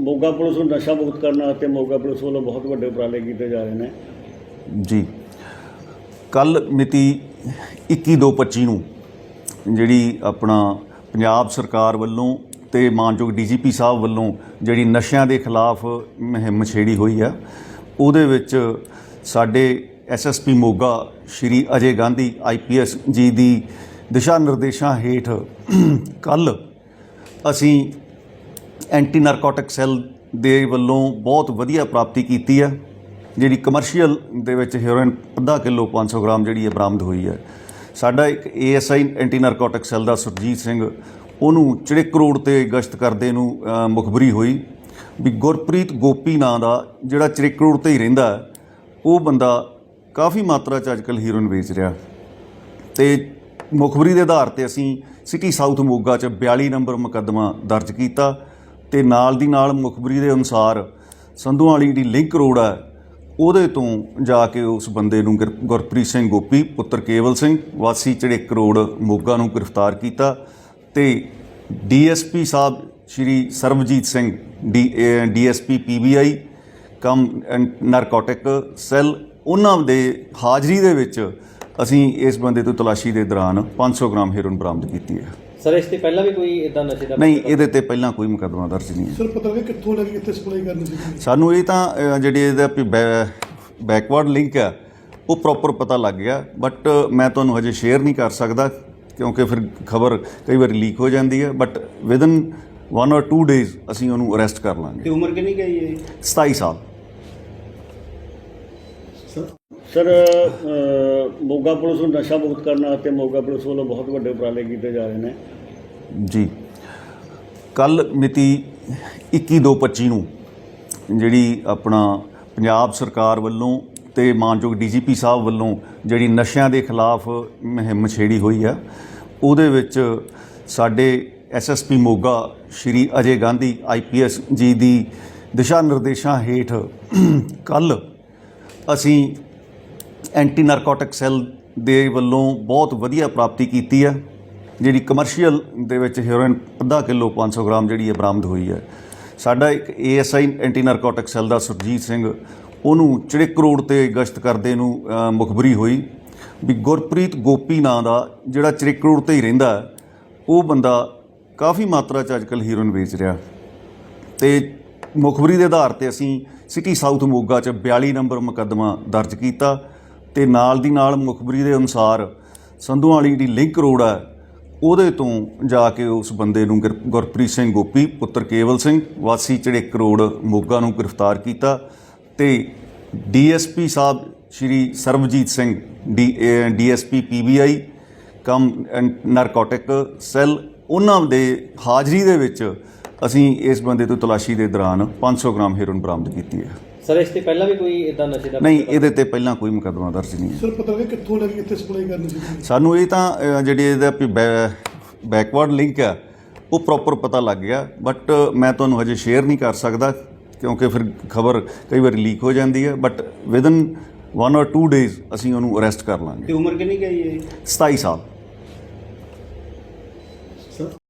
Moga police ਨੂੰ ਨਸ਼ਾ ਮੁਕਤ ਕਰਨ ਅਤੇ ਮੋਗਾ ਪੁਲਿਸ ਵੱਲੋਂ ਬਹੁਤ ਵੱਡੇ ਉਪਰਾਲੇ ਕੀਤੇ ਜਾ ਰਹੇ ਨੇ। ਜੀ। ਕੱਲ ਮਿਤੀ 21/2/25 ਨੂੰ ਜਿਹੜੀ ਆਪਣਾ ਪੰਜਾਬ ਸਰਕਾਰ ਵੱਲੋਂ ਤੇ ਮਾਨਯੋਗ ਡੀਜੀਪੀ ਸਾਹਿਬ ਵੱਲੋਂ ਜਿਹੜੀ ਨਸ਼ਿਆਂ ਦੇ ਖਿਲਾਫ ਮੁਹਿੰਮ ਛੇੜੀ ਹੋਈ ਆ, ਉਹਦੇ ਵਿੱਚ ਸਾਡੇ ਐਸਐਸਪੀ ਮੋਗਾ ਸ਼੍ਰੀ ਅਜੇ ਗਾਂਧੀ ਆਈਪੀਐਸ ਜੀ ਦੀ ਦਿਸ਼ਾ ਨਿਰਦੇਸ਼ਾਂ ਹੇਠ ਕੱਲ ਅਸੀਂ ਐਂਟੀ ਨਾਰਕੋਟਿਕ ਸੈੱਲ ਦੇ ਵੱਲੋਂ ਬਹੁਤ ਵਧੀਆ ਪ੍ਰਾਪਤੀ ਕੀਤੀ ਹੈ। ਜਿਹੜੀ ਕਮਰਸ਼ੀਅਲ ਦੇ ਵਿੱਚ ਹੈਰੋਇਨ ਅੱਧਾ ਕਿਲੋ 500 ਗ੍ਰਾਮ ਜਿਹੜੀ ਹੈ ਬਰਾਮਦ ਹੋਈ ਹੈ। ਸਾਡਾ ਇੱਕ ਏਐਸਆਈ ਐਂਟੀ ਨਾਰਕੋਟਿਕ ਸੈੱਲ ਦਾ ਸੁਰਜੀਤ ਸਿੰਘ, ਉਹਨੂੰ ਚੜਿਕ ਰੋਡ ਤੇ ਗਸ਼ਤ ਕਰਦੇ ਨੂੰ ਮੁਖਬਰੀ ਹੋਈ ਵੀ ਗੁਰਪ੍ਰੀਤ ਗੋਪੀ ਨਾਂ ਦਾ ਜਿਹੜਾ ਚੜਿਕ ਰੋਡ ਤੇ ਹੀ ਰਹਿੰਦਾ ਉਹ ਬੰਦਾ ਕਾਫੀ ਮਾਤਰਾ ਚ ਅੱਜਕੱਲ ਹੀਰੋਇਨ ਵੇਚ ਰਿਹਾ। ਤੇ ਮੁਖਬਰੀ ਦੇ ਆਧਾਰ ਤੇ ਅਸੀਂ ਸਿਟੀ ਸਾਊਥ ਮੋਗਾ ਚ 42 ਨੰਬਰ ਮੁਕੱਦਮਾ ਦਰਜ ਕੀਤਾ। ਤੇ ਨਾਲ ਦੀ ਨਾਲ ਮੁਖਬਰੀ ਦੇ ਅਨੁਸਾਰ ਸੰਧੂਆਂ ਵਾਲੀ ਜਿਹੜੀ ਲਿੰਕ ਰੋਡ ਹੈ, ਉਹਦੇ ਤੋਂ ਜਾ ਕੇ ਉਸ ਬੰਦੇ ਨੂੰ ਗੁਰ- ਗੁਰਪ੍ਰੀਤ ਸਿੰਘ ਗੋਪੀ, ਪੁੱਤਰ ਕੇਵਲ ਸਿੰਘ, ਵਾਸੀ ਚੜਿਕ ਕਰੋੜ ਮੋਗਾ ਨੂੰ ਗ੍ਰਿਫਤਾਰ ਕੀਤਾ ਤੇ DSP sahib Shri Sarabjit Singh, D DSP PBI cum narcotic cell, ਉਹਨਾਂ ਦੇ ਹਾਜ਼ਰੀ ਦੇ ਵਿੱਚ ਅਸੀਂ ਇਸ ਬੰਦੇ ਤੋਂ ਤਲਾਸ਼ੀ ਦੇ ਦੌਰਾਨ 500 ਗ੍ਰਾਮ ਹੈਰੋਇਨ ਬਰਾਮਦ ਕੀਤੀ ਹੈ। ਸਰ ਇਸ ਤੋਂ ਪਹਿਲਾਂ ਵੀ ਕੋਈ ਇਦਾਂ ਨਸ਼ੇ ਦਾ ਨਹੀਂ ਇਹਦੇ ਤੇ ਪਹਿਲਾਂ ਕੋਈ ਮੁਕੱਦਮਾ ਦਰਜ ਨਹੀਂ ਹੈ। ਸਰ ਪਤਾ ਨਹੀਂ ਕਿੱਥੋਂ ਲੱਗੀ ਕਿੱਥੇ ਸਪਲਾਈ ਕਰਨੀ ਸੀ ਸਾਨੂੰ ਇਹ ਤਾਂ ਅ, ਜਿਹੜੀ ਇਹਦਾ ਬੈਕਵਰਡ ਲਿੰਕ ਹੈ ਉਹ ਪ੍ਰੋਪਰ ਪਤਾ ਲੱਗ ਗਿਆ ਬਟ ਮੈਂ ਤੁਹਾਨੂੰ ਹਜੇ ਸ਼ੇਅਰ ਨਹੀਂ ਕਰ ਸਕਦਾ ਕਿਉਂਕਿ ਫਿਰ ਖਬਰ ਕਈ ਵਾਰ ਲੀਕ ਹੋ ਜਾਂਦੀ ਹੈ ਬਟ ਵਿਦਨ 1 অর 2 ਡੇਜ਼ ਅਸੀਂ ਉਹਨੂੰ ਅਰੈਸਟ ਕਰ ਲਾਂਗੇ। ਤੇ ਉਮਰ ਕਿੰਨੀ ਗਈ ਹੈ 27 ਸਾਲ। ਸਰ ਮੋਗਾ ਪੁਲਿਸ ਨੂੰ ਨਸ਼ਾ ਮੁਕਤ ਕਰਨ ਅਤੇ ਮੋਗਾ ਪੁਲਿਸ ਵੱਲੋਂ ਬਹੁਤ ਵੱਡੇ ਉਪਰਾਲੇ ਕੀਤੇ ਜਾ ਰਹੇ ਨੇ। ਜੀ। ਕੱਲ ਮਿਤੀ 21/2/25 ਨੂੰ ਜਿਹੜੀ ਆਪਣਾ ਪੰਜਾਬ ਸਰਕਾਰ ਵੱਲੋਂ ਤੇ ਮਾਨਯੋਗ ਡੀਜੀਪੀ ਸਾਹਿਬ ਵੱਲੋਂ ਜਿਹੜੀ ਨਸ਼ਿਆਂ ਦੇ ਖਿਲਾਫ ਮੁਹਿੰਮ ਛੇੜੀ ਹੋਈ ਆ, ਉਹਦੇ ਵਿੱਚ ਸਾਡੇ ਐਸਐਸਪੀ ਮੋਗਾ ਸ਼੍ਰੀ ਅਜੇ ਗਾਂਧੀ ਆਈਪੀਐਸ ਜੀ ਦੀ ਦਿਸ਼ਾ ਨਿਰਦੇਸ਼ਾਂ ਹੇਠ ਕੱਲ ਅਸੀਂ ਐਂਟੀ ਨਾਰਕੋਟਿਕ ਸੈੱਲ ਦੇ ਵੱਲੋਂ ਬਹੁਤ ਵਧੀਆ ਪ੍ਰਾਪਤੀ ਕੀਤੀ ਹੈ। ਜਿਹੜੀ ਕਮਰਸ਼ੀਅਲ ਦੇ ਵਿੱਚ ਹੈਰੋਇਨ ਅੱਧਾ ਕਿਲੋ 500 ਗ੍ਰਾਮ ਜਿਹੜੀ ਹੈ ਬਰਾਮਦ ਹੋਈ ਹੈ। ਸਾਡਾ ਇੱਕ ਏਐਸਆਈ ਐਂਟੀ ਨਾਰਕੋਟਿਕ ਸੈੱਲ ਦਾ ਸੁਰਜੀਤ ਸਿੰਘ, ਉਹਨੂੰ ਚੜਿਕ ਰੋਡ ਤੇ ਗਸ਼ਤ ਕਰਦੇ ਨੂੰ ਮੁਖਬਰੀ ਹੋਈ ਵੀ ਗੁਰਪ੍ਰੀਤ ਗੋਪੀ ਨਾਂ ਦਾ ਜਿਹੜਾ ਚੜਿਕ ਰੋਡ ਤੇ ਹੀ ਰਹਿੰਦਾ ਉਹ ਬੰਦਾ ਕਾਫੀ ਮਾਤਰਾ ਚ ਅੱਜਕੱਲ ਹੀਰੋਇਨ ਵੇਚ ਰਿਹਾ। ਤੇ ਮੁਖਬਰੀ ਦੇ ਆਧਾਰ ਤੇ ਅਸੀਂ ਸਿਟੀ ਸਾਊਥ ਮੋਗਾ ਚ 42 ਨੰਬਰ ਮੁਕੱਦਮਾ ਦਰਜ ਕੀਤਾ। ਤੇ ਨਾਲ ਦੀ ਨਾਲ ਮੁਖਬਰੀ ਦੇ ਅਨੁਸਾਰ ਸੰਧੂਆਂ ਵਾਲੀ ਜਿਹੜੀ ਲਿੰਕ ਰੋਡ ਹੈ ਉਹਦੇ ਤੋਂ ਜਾ ਕੇ ਉਸ ਬੰਦੇ ਨੂੰ ਗੁਰ- ਗੁਰਪ੍ਰੀਤ ਸਿੰਘ ਗੋਪੀ, ਪੁੱਤਰ ਕੇਵਲ ਸਿੰਘ, ਵਾਸੀ ਚੜਿਕ ਕਰੋੜ ਮੋਗਾ ਨੂੰ ਗ੍ਰਿਫਤਾਰ ਕੀਤਾ ਤੇ DSP sahib Shri Sarabjit Singh, D DSP PBI cum narcotic cell, ਉਹਨਾਂ ਦੇ ਹਾਜ਼ਰੀ ਦੇ ਵਿੱਚ ਅਸੀਂ ਇਸ ਬੰਦੇ ਤੋਂ ਤਲਾਸ਼ੀ ਦੇ ਦੌਰਾਨ 500 ਗ੍ਰਾਮ ਹੈਰੋਇਨ ਬਰਾਮਦ ਕੀਤੀ ਹੈ। ਸਰ ਇਸ ਤੋਂ ਪਹਿਲਾਂ ਵੀ ਕੋਈ ਇਦਾਂ ਨਸ਼ੇ ਦਾ ਨਹੀਂ ਇਹਦੇ ਤੇ ਪਹਿਲਾਂ ਕੋਈ ਮੁਕੱਦਮਾ ਦਰਜ ਨਹੀਂ ਹੈ। ਸਰ ਪਤਾ ਨਹੀਂ ਕਿੱਥੋਂ ਲੱਗੀ ਕਿੱਥੇ ਸਪਲਾਈ ਕਰਨੀ ਸੀ ਸਾਨੂੰ ਇਹ ਤਾਂ ਜਿਹੜੀ ਇਹਦਾ ਬੈਕਵਰਡ ਲਿੰਕ ਹੈ ਉਹ ਪ੍ਰੋਪਰ ਪਤਾ ਲੱਗ ਗਿਆ ਬਟ ਮੈਂ ਤੁਹਾਨੂੰ ਹਜੇ ਸ਼ੇਅਰ ਨਹੀਂ ਕਰ ਸਕਦਾ ਕਿਉਂਕਿ ਫਿਰ ਖਬਰ ਕਈ ਵਾਰ ਲੀਕ ਹੋ ਜਾਂਦੀ ਹੈ ਬਟ ਵਿਦਨ 1 অর 2 ਡੇਜ਼ ਅਸੀਂ ਉਹਨੂੰ ਅਰੈਸਟ ਕਰ ਲਾਂਗੇ। ਤੇ ਉਮਰ ਕਿੰਨੀ ਗਈ ਹੈ 27 ਸਾਲ।